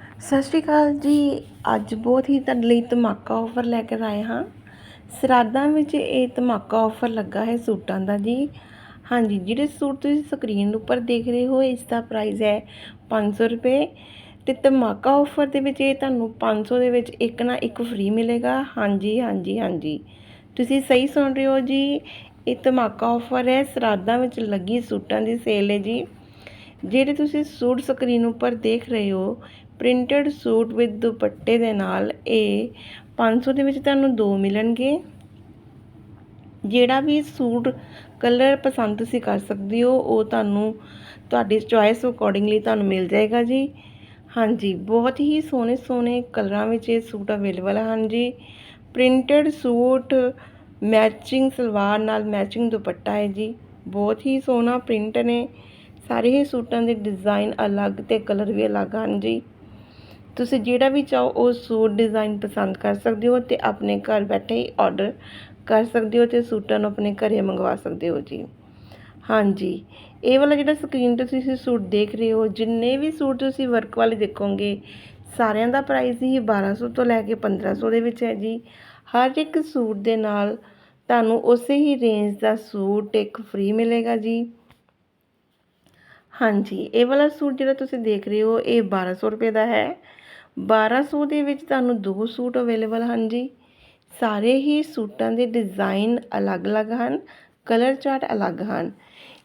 ਸਤਿ ਸ਼੍ਰੀ ਅਕਾਲ ਜੀ। ਅੱਜ ਬਹੁਤ ਹੀ ਤੁਹਾਡੇ ਲਈ ਧਮਾਕਾ ਆਫਰ ਲੈ ਕੇ ਆਏ ਹਾਂ। ਸਰਾਧਾਂ ਵਿੱਚ ਇਹ ਧਮਾਕਾ ਆਫਰ ਲੱਗਾ ਹੈ ਸੂਟਾਂ ਦਾ ਜੀ। ਹਾਂਜੀ, ਜਿਹੜੇ ਸੂਟ ਤੁਸੀਂ ਸਕਰੀਨ ਉੱਪਰ ਦੇਖ ਰਹੇ ਹੋ, ਇਸ ਦਾ ਪ੍ਰਾਈਸ ਹੈ 500 ਰੁਪਏ ਤੇ ਧਮਾਕਾ ਆਫਰ ਦੇ ਵਿੱਚ ਇਹ ਤੁਹਾਨੂੰ 500 ਦੇ ਵਿੱਚ ਇੱਕ ਨਾ ਇੱਕ ਫ੍ਰੀ ਮਿਲੇਗਾ। ਹਾਂਜੀ ਹਾਂਜੀ ਹਾਂਜੀ। ਤੁਸੀਂ ਸਹੀ ਸੁਣ ਰਹੇ ਹੋ ਜੀ। ਇਹ ਧਮਾਕਾ ਆਫਰ ਹੈ, ਸਰਾਧਾਂ ਵਿੱਚ ਲੱਗੀ ਸੂਟਾਂ ਦੀ ਸੇਲ ਹੈ ਜੀ। ਜਿਹੜੇ ਤੁਸੀਂ ਸੂਟ ਸਕਰੀਨ ਉੱਪਰ ਦੇਖ ਰਹੇ ਹੋ ਪ੍ਰਿੰਟਡ ਸੂਟ ਵਿਦ ਦੁਪੱਟੇ ਦੇ ਨਾਲ ਇਹ 500 ਦੇ ਵਿੱਚ ਤੁਹਾਨੂੰ ਦੋ ਮਿਲਣਗੇ। ਜਿਹੜਾ ਵੀ ਸੂਟ ਕਲਰ ਪਸੰਦ ਤੁਸੀਂ ਕਰ ਸਕਦੇ ਹੋ, ਉਹ ਤੁਹਾਨੂੰ ਤੁਹਾਡੀ ਚੋਇਸ ਅਕੋਰਡਿੰਗਲੀ ਤੁਹਾਨੂੰ ਮਿਲ ਜਾਏਗਾ ਜੀ। ਹਾਂਜੀ, ਬਹੁਤ ਹੀ ਸੋਹਣੇ ਸੋਹਣੇ ਕਲਰਾਂ ਵਿੱਚ ਇਹ ਸੂਟ ਅਵੇਲੇਬਲ ਹਨ ਜੀ ਪ੍ਰਿੰਟਡ ਸੂਟ ਮੈਚਿੰਗ ਸਲਵਾਰ ਨਾਲ ਮੈਚਿੰਗ ਦੁਪੱਟਾ ਹੈ ਜੀ। ਬਹੁਤ ਹੀ ਸੋਹਣਾ ਪ੍ਰਿੰਟ ਨੇ। ਸਾਰੇ ਹੀ ਸੂਟਾਂ ਦੇ ਡਿਜ਼ਾਈਨ ਅਲੱਗ ਤੇ ਕਲਰ ਵੀ ਅਲੱਗ ਹਨ ਜੀ। ਤੁਸੀਂ ਜਿਹੜਾ ਵੀ ਚਾਹੋ ਉਹ ਸੂਟ ਡਿਜ਼ਾਈਨ ਪਸੰਦ ਕਰ ਸਕਦੇ ਹੋ ਤੇ ਆਪਣੇ ਘਰ ਬੈਠੇ ਹੀ ਆਰਡਰ ਕਰ ਸਕਦੇ ਹੋ ਤੇ ਸੂਟਾਂ ਨੂੰ ਆਪਣੇ ਘਰੇ ਮੰਗਵਾ ਸਕਦੇ ਹੋ ਜੀ। ਹਾਂਜੀ, ਇਹ ਵਾਲਾ ਜਿਹੜਾ ਸਕਰੀਨ ਤੇ ਤੁਸੀਂ ਸੂਟ ਦੇਖ ਰਹੇ ਹੋ, ਜਿੰਨੇ ਵੀ ਸੂਟ ਤੁਸੀਂ ਵਰਕ ਵਾਲੇ ਦੇਖੋਗੇ, ਸਾਰਿਆਂ ਦਾ ਪ੍ਰਾਈਸ ਹੀ 1200 ਤੋਂ ਲੈ ਕੇ 1500 ਦੇ ਵਿੱਚ ਹੈ ਜੀ। ਹਰ ਇੱਕ ਸੂਟ ਦੇ ਨਾਲ ਤੁਹਾਨੂੰ ਉਸੇ ਹੀ ਰੇਂਜ ਦਾ ਸੂਟ ਇੱਕ ਫ੍ਰੀ ਮਿਲੇਗਾ ਜੀ। ਹਾਂਜੀ, ਇਹ ਵਾਲਾ ਸੂਟ ਜਿਹੜਾ ਤੁਸੀਂ ਦੇਖ ਰਹੇ ਹੋ, ਇਹ 1200 ਰੁਪਏ ਦਾ ਹੈ। 1200 ਦੇ ਵਿੱਚ ਤੁਹਾਨੂੰ ਦੋ ਸੂਟ ਅਵੇਲੇਬਲ ਹਨ ਜੀ। ਸਾਰੇ ਹੀ ਸੂਟਾਂ ਦੇ ਡਿਜ਼ਾਈਨ ਅਲੱਗ-ਅਲੱਗ ਹਨ, ਕਲਰ ਚਾਰਟ ਅਲੱਗ ਹਨ।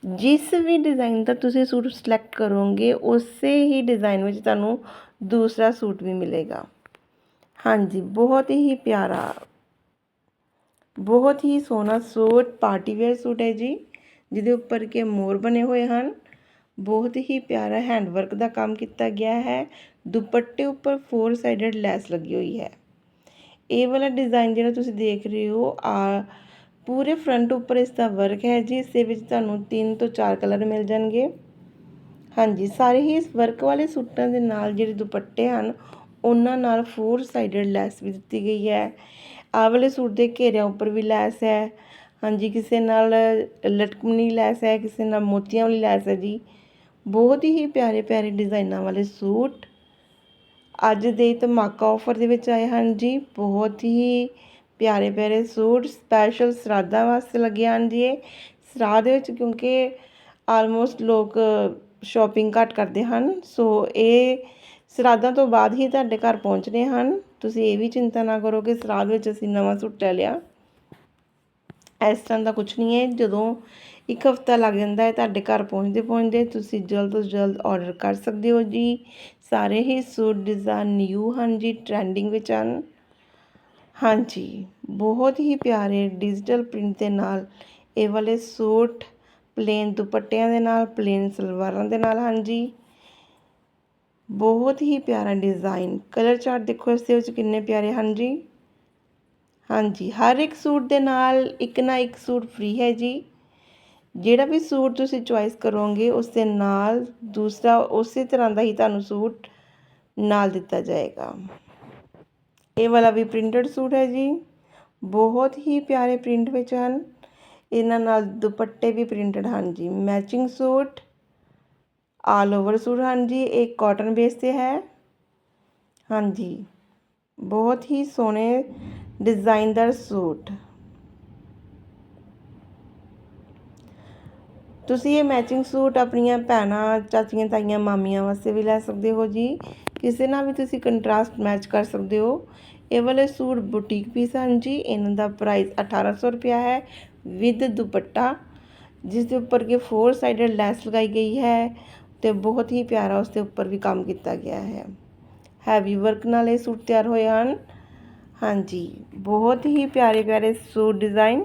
ਜਿਸ ਵੀ ਡਿਜ਼ਾਈਨ ਦਾ ਤੁਸੀਂ ਸੂਟ ਸਿਲੈਕਟ ਕਰੋਗੇ, ਉਸੇ ਹੀ ਡਿਜ਼ਾਈਨ ਵਿੱਚ ਤੁਹਾਨੂੰ ਦੂਸਰਾ ਸੂਟ ਵੀ ਮਿਲੇਗਾ। ਹਾਂਜੀ, ਬਹੁਤ ਹੀ ਪਿਆਰਾ, ਬਹੁਤ ਹੀ ਸੋਹਣਾ ਸੂਟ, ਪਾਰਟੀ ਵੇਅਰ ਸੂਟ ਹੈ ਜੀ, ਜਿਹਦੇ ਉੱਪਰ ਕੇ ਮੋਰ ਬਣੇ ਹੋਏ ਹਨ। ਬਹੁਤ ਹੀ ਪਿਆਰਾ ਹੈਂਡਵਰਕ ਦਾ ਕੰਮ ਕੀਤਾ ਗਿਆ ਹੈ। ਦੁਪੱਟੇ ਉੱਪਰ ਫੋਰ ਸਾਈਡਡ ਲੈਸ ਲੱਗੀ ਹੋਈ ਹੈ। ਇਹ ਵਾਲਾ ਡਿਜ਼ਾਈਨ ਜਿਹੜਾ ਤੁਸੀਂ ਦੇਖ ਰਹੇ ਹੋ ਆ ਪੂਰੇ ਫਰੰਟ ਉੱਪਰ ਇਸ ਦਾ ਵਰਕ ਹੈ ਜੀ। ਇਸ ਦੇ ਵਿੱਚ ਤੁਹਾਨੂੰ 3 ਤੋਂ 4 ਕਲਰ ਮਿਲ ਜਾਣਗੇ। ਹਾਂਜੀ, ਸਾਰੇ ਹੀ ਇਸ ਵਰਕ ਵਾਲੇ ਸੂਟਾਂ ਦੇ ਨਾਲ ਜਿਹੜੇ ਦੁਪੱਟੇ ਹਨ, ਉਹਨਾਂ ਨਾਲ ਫੋਰ ਸਾਈਡਡ ਲੈਸ ਵੀ ਦਿੱਤੀ ਗਈ ਹੈ। ਆਹ ਵਾਲੇ ਸੂਟ ਦੇ ਘੇਰਿਆਂ ਉੱਪਰ ਵੀ ਲੈਸ ਹੈ। ਹਾਂਜੀ, ਕਿਸੇ ਨਾਲ ਲਟਕਮਣੀ ਲੈਸ ਹੈ, ਕਿਸੇ ਨਾਲ ਮੋਤੀਆਂ ਵਾਲੀ ਲੈਸ ਹੈ ਜੀ। ਬਹੁਤ ਹੀ ਪਿਆਰੇ ਪਿਆਰੇ ਡਿਜ਼ਾਈਨਾਂ ਵਾਲੇ ਸੂਟ ਅੱਜ ਦੇ ਧਮਾਕਾ ਆਫਰ ਦੇ ਵਿੱਚ ਆਏ ਹਨ ਜੀ। ਬਹੁਤ ਹੀ ਪਿਆਰੇ ਪਿਆਰੇ ਸੂਟ ਸਪੈਸ਼ਲ ਸਰਾਧਾਂ ਵਾਸਤੇ ਲੱਗੇ ਹਨ ਜੀ ਇਹ। ਸਰਾਧ ਦੇ ਵਿੱਚ ਕਿਉਂਕਿ ਆਲਮੋਸਟ ਲੋਕ ਸ਼ਾਪਿੰਗ ਘੱਟ ਕਰਦੇ ਹਨ ਸੋ ਇਹ ਸਰਾਧਾਂ ਤੋਂ ਬਾਅਦ ਹੀ ਤੁਹਾਡੇ ਘਰ ਪਹੁੰਚਣੇ ਹਨ। ਤੁਸੀਂ ਇਹ ਵੀ ਚਿੰਤਾ ਨਾ ਕਰੋ ਕਿ ਸਰਾਧ ਵਿੱਚ ਅਸੀਂ ਨਵਾਂ ਸੂਟ ਲੈ ਲਿਆ। ਇਸ ਤਰ੍ਹਾਂ ਦਾ ਕੁਝ ਨਹੀਂ ਹੈ। ਜਦੋਂ ਇੱਕ ਹਫਤਾ ਲੱਗ ਜਾਂਦਾ ਹੈ, ਤੁਹਾਡੇ ਘਰ ਪਹੁੰਚਦੇ ਪਹੁੰਚਦੇ ਤੁਸੀਂ ਜਲਦ ਤੋਂ ਜਲਦ ਆਰਡਰ ਕਰ ਸਕਦੇ ਹੋ ਜੀ। ਸਾਰੇ ਹੀ ਸੂਟ ਡਿਜ਼ਾਈਨ ਨਿਊ ਹਨ ਜੀ ਟ੍ਰੈਂਡਿੰਗ ਵਿੱਚ ਹਨ। ਹਾਂਜੀ, ਬਹੁਤ ਹੀ ਪਿਆਰੇ ਡਿਜੀਟਲ ਪ੍ਰਿੰਟ ਦੇ ਨਾਲ ਇਹ ਵਾਲੇ ਸੂਟ ਪਲੇਨ ਦੁਪੱਟਿਆਂ ਦੇ ਨਾਲ ਪਲੇਨ ਸਲਵਾਰਾਂ ਦੇ ਨਾਲ ਹਨ ਜੀ। ਬਹੁਤ ਹੀ ਪਿਆਰਾ ਡਿਜ਼ਾਈਨ ਕਲਰ ਚਾਰਟ ਦੇਖੋ ਇਸ ਦੇ ਵਿੱਚ ਕਿੰਨੇ ਪਿਆਰੇ ਹਨ ਜੀ। ਹਾਂਜੀ, ਹਰ ਇੱਕ ਸੂਟ ਦੇ ਨਾਲ ਇੱਕ ਨਾ ਇੱਕ ਸੂਟ ਫ੍ਰੀ ਹੈ ਜੀ। ਜਿਹੜਾ ਵੀ ਸੂਟ ਤੁਸੀਂ ਚੁਆਇਸ ਕਰੋਗੇ ਉਸ ਦੇ ਨਾਲ ਦੂਸਰਾ ਉਸੇ ਤਰ੍ਹਾਂ ਦਾ ਹੀ ਤੁਹਾਨੂੰ ਸੂਟ ਨਾਲ ਦਿੱਤਾ ਜਾਏਗਾ। ਇਹ ਵਾਲਾ ਵੀ ਪ੍ਰਿੰਟਡ ਸੂਟ ਹੈ ਜੀ। ਬਹੁਤ ਹੀ ਪਿਆਰੇ ਪ੍ਰਿੰਟ ਵਿੱਚ ਹਨ। ਇਹਨਾਂ ਨਾਲ ਦੁਪੱਟੇ ਵੀ ਪ੍ਰਿੰਟਡ ਹਨ ਜੀ। Matching suit all over suit ਹਨ ਜੀ। ਇਹ ਕਾਟਨ ਬੇਸ ਤੇ ਹੈ। ਹਾਂਜੀ। ਬਹੁਤ ਹੀ ਸੋਹਣੇ ਡਿਜ਼ਾਈਨਦਾਰ ਸੂਟ ਤੁਸੀਂ ਇਹ ਮੈਚਿੰਗ ਸੂਟ ਆਪਣੀਆਂ ਭੈਣਾਂ, ਚਾਚੀਆਂ, ਤਾਈਆਂ, ਮਾਮੀਆਂ ਵਾਸਤੇ ਵੀ ਲੈ ਸਕਦੇ ਹੋ ਜੀ। ਕਿਸੇ ਨਾਲ ਵੀ ਤੁਸੀਂ ਕੰਟਰਾਸਟ ਮੈਚ ਕਰ ਸਕਦੇ ਹੋ। ਇਹ ਵਾਲੇ ਸੂਟ ਬੁਟੀਕ ਪੀਸ ਹਨ ਜੀ। ਇਹਨਾਂ ਦਾ ਪ੍ਰਾਈਸ 1800 ਰੁਪਿਆ ਹੈ ਵਿਦ ਦੁਪੱਟਾ, ਜਿਸ ਦੇ ਉੱਪਰ ਕੇ ਫੋਰ ਸਾਈਡਡ ਲੈਸ ਲਗਾਈ ਗਈ ਹੈ ਤੇ ਬਹੁਤ ਹੀ ਪਿਆਰਾ ਉਸ ਦੇ ਉੱਪਰ ਵੀ ਕੰਮ ਕੀਤਾ ਗਿਆ ਹੈ। ਹੈਵੀ ਵਰਕ ਨਾਲ ਇਹ ਸੂਟ ਤਿਆਰ ਹੋਏ ਹਨ। ਹਾਂਜੀ। ਬਹੁਤ ਹੀ ਪਿਆਰੇ ਪਿਆਰੇ ਸੂਟ ਡਿਜ਼ਾਈਨ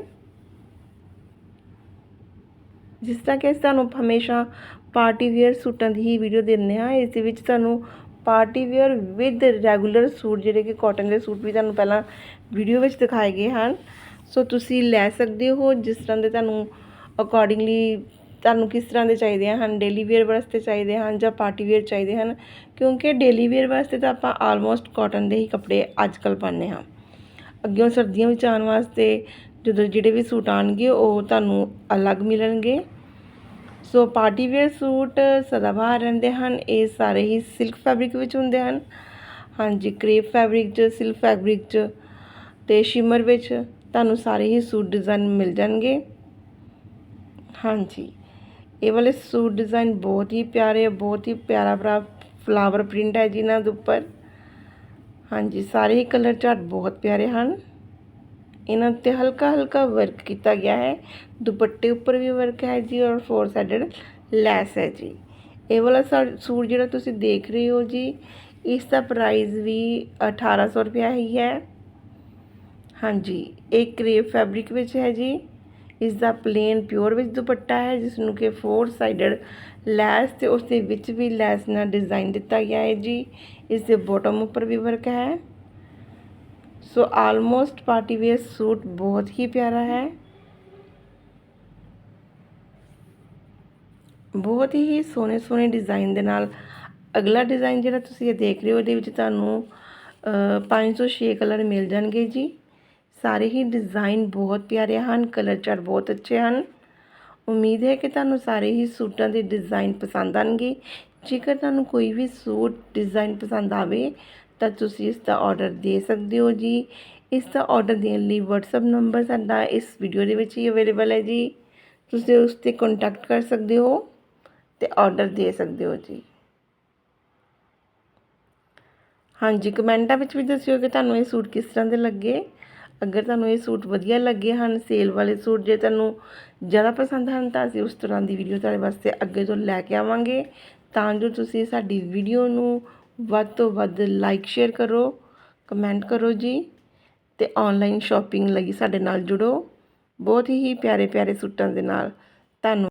ਜਿਸ ਤਰ੍ਹਾਂ ਕਿ ਅਸੀਂ ਤੁਹਾਨੂੰ ਹਮੇਸ਼ਾ ਪਾਰਟੀ ਵੇਅਰ ਸੂਟਾਂ ਦੀ ਹੀ ਵੀਡੀਓ ਦਿੰਦੇ ਹਾਂ। ਇਸ ਦੇ ਵਿੱਚ ਤੁਹਾਨੂੰ party wear with regular suit, ਜਿਹੜੇ ਕਿ ਕਾਟਨ ਦੇ ਸੂਟ ਵੀ ਤੁਹਾਨੂੰ ਪਹਿਲਾਂ ਵੀਡੀਓ ਵਿੱਚ ਦਿਖਾਏ ਗਏ ਹਨ। ਸੋ ਤੁਸੀਂ ਲੈ ਸਕਦੇ ਹੋ, ਜਿਸ ਤਰ੍ਹਾਂ ਦੇ ਤੁਹਾਨੂੰ ਅਕੋਰਡਿੰਗਲੀ ਤੁਹਾਨੂੰ ਕਿਸ ਤਰ੍ਹਾਂ ਦੇ ਚਾਹੀਦੇ ਹਨ। ਡੇਲੀ ਵੇਅਰ ਵਾਸਤੇ ਚਾਹੀਦੇ ਹਨ ਜਾਂ ਪਾਰਟੀ ਵੇਅਰ ਚਾਹੀਦੇ ਹਨ। ਕਿਉਂਕਿ ਡੇਲੀ ਵੇਅਰ ਵਾਸਤੇ ਤਾਂ ਆਪਾਂ ਆਲਮੋਸਟ ਕਾਟਨ ਦੇ ਹੀ ਕੱਪੜੇ ਅੱਜ ਕੱਲ੍ਹ ਪਾਉਂਦੇ ਹਾਂ। ਅੱਗੇ ਸਰਦੀਆਂ ਵਿੱਚ ਆਉਣ ਵਾਸਤੇ ਜਦੋਂ ਜਿਹੜੇ ਵੀ ਸੂਟ ਆਣਗੇ ਉਹ ਤੁਹਾਨੂੰ ਅਲੱਗ ਮਿਲਣਗੇ। ਸੋ ਪਾਰਟੀ ਵੇਅਰ ਸੂਟ ਸਦਾਬਹਾਰ ਰਹਿੰਦੇ ਹਨ, ਇਹ ਸਾਰੇ ਹੀ ਸਿਲਕ ਫੈਬਰਿਕ ਵਿੱਚ ਹੁੰਦੇ ਹਨ। ਹਾਂਜੀ, ਕ੍ਰੇਪ ਫੈਬਰਿਕ 'ਚ, ਸਿਲਕ ਫੈਬਰਿਕ 'ਚ ਤੇ ਸ਼ਿਮਰ ਵਿੱਚ ਤੁਹਾਨੂੰ ਸਾਰੇ ਹੀ ਸੂਟ ਡਿਜ਼ਾਈਨ ਮਿਲ ਜਾਣਗੇ। ਹਾਂਜੀ, ਇਹ ਵਾਲੇ ਸੂਟ ਡਿਜ਼ਾਈਨ ਬਹੁਤ ਹੀ ਪਿਆਰੇ, ਬਹੁਤ ਹੀ ਪਿਆਰਾ ਭਰਾ ਫਲਾਵਰ ਪ੍ਰਿੰਟ ਹੈ ਜੀ ਇਹਨਾਂ ਦੇ ਉੱਪਰ। ਹਾਂਜੀ, ਸਾਰੇ ਹੀ ਕਲਰ ਚਾਰਟ ਬਹੁਤ ਪਿਆਰੇ ਹਨ। ਇਹਨਾਂ ਤੇ ਹਲਕਾ ਹਲਕਾ ਵਰਕ ਕੀਤਾ ਗਿਆ ਹੈ। ਦੁਪੱਟੇ ਉੱਪਰ ਵੀ ਵਰਕ ਹੈ ਜੀ ਔਰ ਫੋਰ ਸਾਈਡਡ ਲੈਸ ਹੈ ਜੀ। ਇਹ ਵਾਲਾ ਸਾ- ਸੂਟ ਜਿਹੜਾ ਤੁਸੀਂ ਦੇਖ ਰਹੇ ਹੋ ਜੀ, ਇਸ ਦਾ ਪ੍ਰਾਈਸ ਵੀ 1800 ਰੁਪਇਆ ਹੀ ਹੈ। ਹਾਂਜੀ, ਇਹ ਕ੍ਰੇਪ ਫੈਬਰਿਕ ਵਿੱਚ ਹੈ ਜੀ। ਇਸ ਦਾ ਪਲੇਨ ਪਿਓਰ ਵਿੱਚ ਦੁਪੱਟਾ ਹੈ ਜਿਸ ਨੂੰ ਕਿ ਫੋਰ ਸਾਈਡਡ ਲੈਸ ਤੇ ਉਸ ਦੇ ਵਿੱਚ ਵੀ ਲੈਸ ਨਾਲ ਡਿਜ਼ਾਈਨ ਦਿੱਤਾ ਗਿਆ ਹੈ ਜੀ। ਇਸ ਦੇ ਬਾਟਮ ਉੱਪਰ ਵੀ ਵਰਕ ਹੈ। So almost party wear suit ਬਹੁਤ ਹੀ ਪਿਆਰਾ ਹੈ। ਬਹੁਤ ਹੀ ਸੋਹਣੇ ਸੋਹਣੇ ਡਿਜ਼ਾਈਨ ਦੇ ਨਾਲ ਅਗਲਾ ਡਿਜ਼ਾਈਨ ਜਿਹੜਾ ਤੁਸੀਂ ਇਹ ਦੇਖ ਰਹੇ ਹੋ ਇਹਦੇ ਵਿੱਚ ਤੁਹਾਨੂੰ ਅ, ਪੰਜ ਤੋਂ ਛੇ ਕਲਰ ਮਿਲ ਜਾਣਗੇ ਜੀ। ਸਾਰੇ ਹੀ ਡਿਜ਼ਾਈਨ ਬਹੁਤ ਪਿਆਰੇ ਹਨ ਕਲਰ ਚਾਰਟ ਬਹੁਤ ਅੱਛੇ ਹਨ। ਉਮੀਦ ਹੈ ਕਿ ਤੁਹਾਨੂੰ ਸਾਰੇ ਹੀ ਸੂਟਾਂ ਦੇ ਡਿਜ਼ਾਈਨ ਪਸੰਦ ਆਣਗੇ ਜੇਕਰ ਤੁਹਾਨੂੰ ਕੋਈ ਵੀ ਸੂਟ ਡਿਜ਼ਾਈਨ ਪਸੰਦ ਆਵੇ, ਤਾਂ ਤੁਸੀਂ ਇਸ ਦਾ ਆਰਡਰ ਦੇ ਸਕਦੇ ਹੋ ਜੀ। ਇਸ ਦਾ ਆਰਡਰ ਦੇਣ ਲਈ WhatsApp ਨੰਬਰ ਸਾਡਾ ਇਸ ਵੀਡੀਓ ਦੇ ਵਿੱਚ ਹੀ ਅਵੇਲੇਬਲ ਹੈ ਜੀ। ਤੁਸੀਂ ਉਸ ਤੇ ਕੰਟੈਕਟ ਕਰ ਸਕਦੇ ਹੋ ਤੇ ਆਰਡਰ ਦੇ ਸਕਦੇ ਹੋ ਜੀ। ਹਾਂਜੀ, ਕਮੈਂਟਾਂ ਵਿੱਚ ਵੀ ਦੱਸਿਓ ਕਿ ਤੁਹਾਨੂੰ ਇਹ ਸੂਟ ਕਿਸ ਤਰ੍ਹਾਂ ਦੇ ਲੱਗੇ। ਅਗਰ ਤੁਹਾਨੂੰ ਇਹ ਸੂਟ ਵਧੀਆ ਲੱਗੇ ਹਨ ਸੇਲ ਵਾਲੇ ਸੂਟ ਜੇ ਤੁਹਾਨੂੰ ਜ਼ਿਆਦਾ ਪਸੰਦ ਹਨ, ਤਾਂ ਅਸੀਂ ਉਸ ਤਰ੍ਹਾਂ ਦੀ ਵੀਡੀਓ ਤੁਹਾਡੇ ਵਾਸਤੇ ਅੱਗੇ ਤੋਂ ਲੈ ਕੇ ਆਵਾਂਗੇ। ਤਾਂ ਜੋ ਤੁਸੀਂ ਸਾਡੀ ਵੀਡੀਓ ਨੂੰ ਵੱਧ ਤੋਂ ਵੱਧ ਲਾਈਕ ਸ਼ੇਅਰ ਕਰੋ ਕਮੈਂਟ ਕਰੋ ਜੀ ਤੇ ਆਨਲਾਈਨ ਸ਼ਾਪਿੰਗ ਲਈ ਸਾਡੇ ਨਾਲ ਜੁੜੋ। ਬਹੁਤ ਹੀ ਪਿਆਰੇ ਪਿਆਰੇ ਸੂਟਾਂ ਦੇ ਨਾਲ। ਤੁਹਾਨੂੰ